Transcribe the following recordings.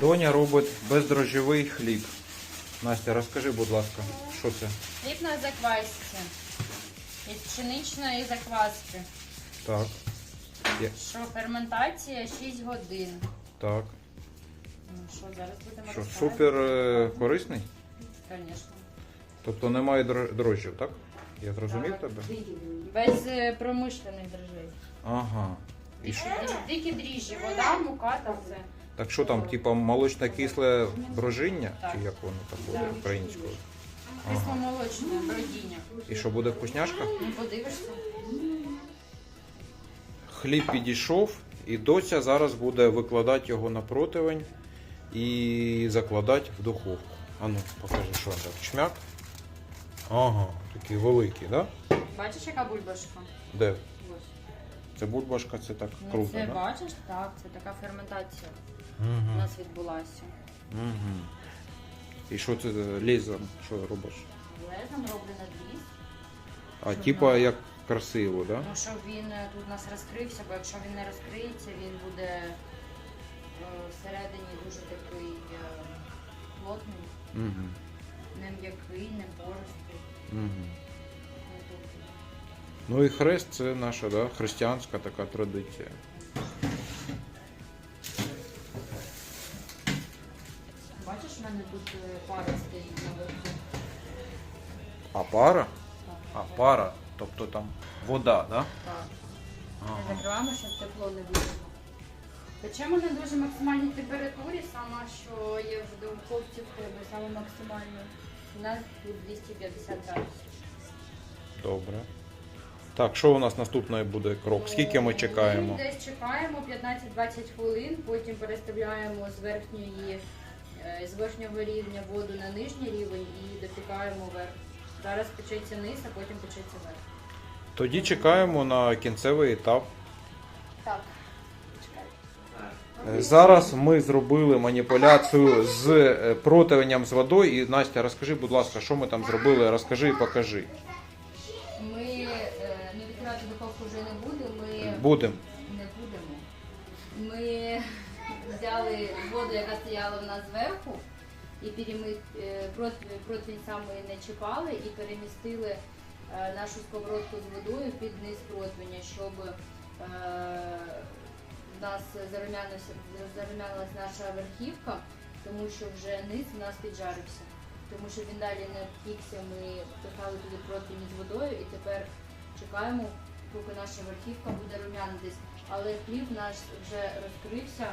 Доня робить бездрожжєвий хліб. Настя, розкажи, будь ласка, що це? Хліб на заквасці. Із пшеничної закваски. Так, Є. Що ферментація 6 годин. так. Ну що, зараз будемо Що, розказувати? супер е, корисний? Звісно. Тобто немає дро- дрожжів, так? Я зрозумів Так. тебе? Без е, промишлених дрожжей. Ага. І що? Дикі дріжджі, вода, мука та все. Так що там, типа молочно-кисле брожиння? Чи як воно там буде українською? Кисломолочне бродіння. І що буде вкусняшка? Ну подивишся. Хліб підійшов, і доця зараз буде викладати його на противень і закладати в духовку. А ну, покажи, що так. Чмяк. Ага, такий великий, да? Бачиш, яка бульбашка? Де? Ось. Це бульбашка, це так Ну, круто, це да? бачиш? Так, це така ферментація у Угу. нас відбулася. Угу. І що це лізом? Що робиш? Лезом роблено дріз. А типа як красиво, да? Ну, щоб він е, тут у нас розкрився, бо якщо він не розкриється, він буде е, всередині дуже такий е, плотний, Угу. не м'який, не пористий. Угу. Ну, тут Ну і хрест це наша да, християнська така традиція. Бачиш, в мене тут е, пара стоїть наверху. А пара? Так. А пара, тобто там вода, да? Так. Ага. Закриваємо, щоб тепло не вийшло. Печемо на дуже максимальній температурі, сама що є в духовці в тебе, саме максимальна. У нас тут 250 градусів. Добре. Так, що у нас наступний буде крок? Скільки ми чекаємо? Ми десь чекаємо 15-20 хвилин, потім переставляємо з верхньої, е, з верхнього рівня воду на нижній рівень і допікаємо вверх. Зараз печеться низ, а потім печеться верх. Тоді чекаємо на кінцевий етап. Так. Е, Зараз ми зробили маніпуляцію з е, противенням з водою. І Настя, розкажи, будь ласка, що ми там зробили? Розкажи і покажи. Ми е, ну, відкривати духовку вже не будемо. Ми будемо. Взяли воду, яка стояла в нас зверху, і е, противень сам не чіпали і перемістили е, нашу сковородку з водою під низ противня, щоб е, в нас зарум'янилась наша верхівка, тому що вже низ в нас піджарився. Тому що він далі не втікся, ми поставили туди противень з водою і тепер чекаємо, поки наша верхівка буде рум'янитись. Але хліб наш вже розкрився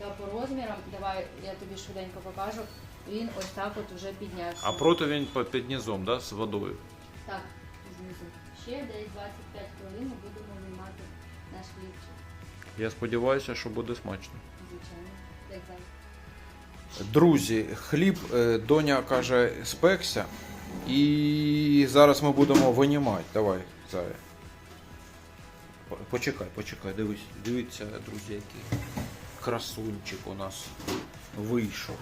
та по розмірам. Давай я тобі швиденько покажу. Він ось так от вже піднявся. А противень під низом, да, з водою. Так, знизу. Ще десь 25 хвилин ми будемо виймати наш хлібчик. Я сподіваюся, що буде смачно. Звичайно. Як завжди. Друзі, хліб, е, доня каже, спекся. І зараз ми будемо винімати. Давай, Зая. Почекай, почекай, дивись, дивіться, друзі, який красунчик у нас вийшов.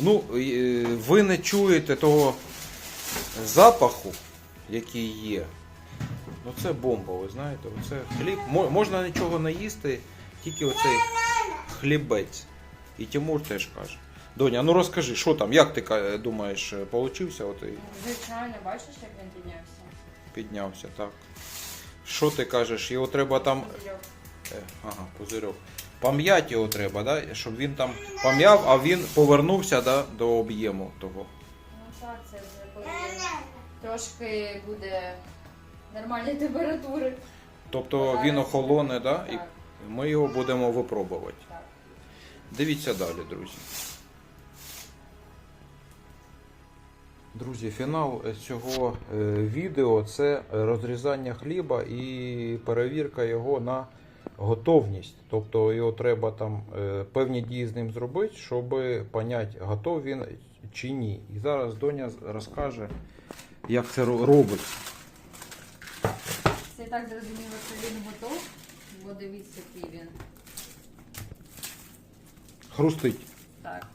Ну, е, ви не чуєте того запаху, який є. Ну це бомба, ви знаєте, оце хліб. Можна нічого не їсти, тільки оцей хлібець. І Тимур теж каже. Доня, ну розкажи, що там, як ти думаєш, е, получився отий Звичайно, бачиш, як він піднявся? піднявся, так? Що ти кажеш, його треба там. Козирьок. Е, ага, пузирьок. Пам'ять його треба, да? щоб він там пам'яв, а він повернувся да, до об'єму того. Ну так, це вже коли трошки буде нормальної температури. Тобто він охолоне, да? і ми його будемо випробувати. так. Дивіться далі, друзі. Друзі, фінал цього е, відео це розрізання хліба і перевірка його на готовність. Тобто його треба там е, певні дії з ним зробити, щоб поняти, готов він чи ні. І зараз доня розкаже, як це робить. Це так зрозуміло, що він готов, бо дивіться, який він. Хрустить. Так.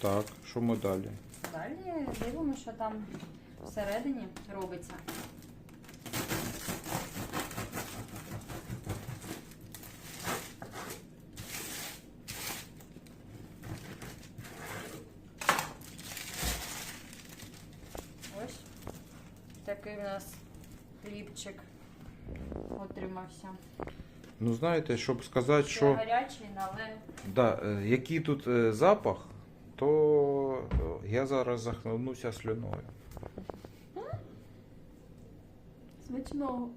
Так, що ми далі? Далі дивимося, що там всередині робиться. Такий у нас хлібчик отримався. Ну знаєте, щоб сказати, Це що гарячий, але да, е, який тут е, запах, то е, я зараз захлинуся слюною. смачного.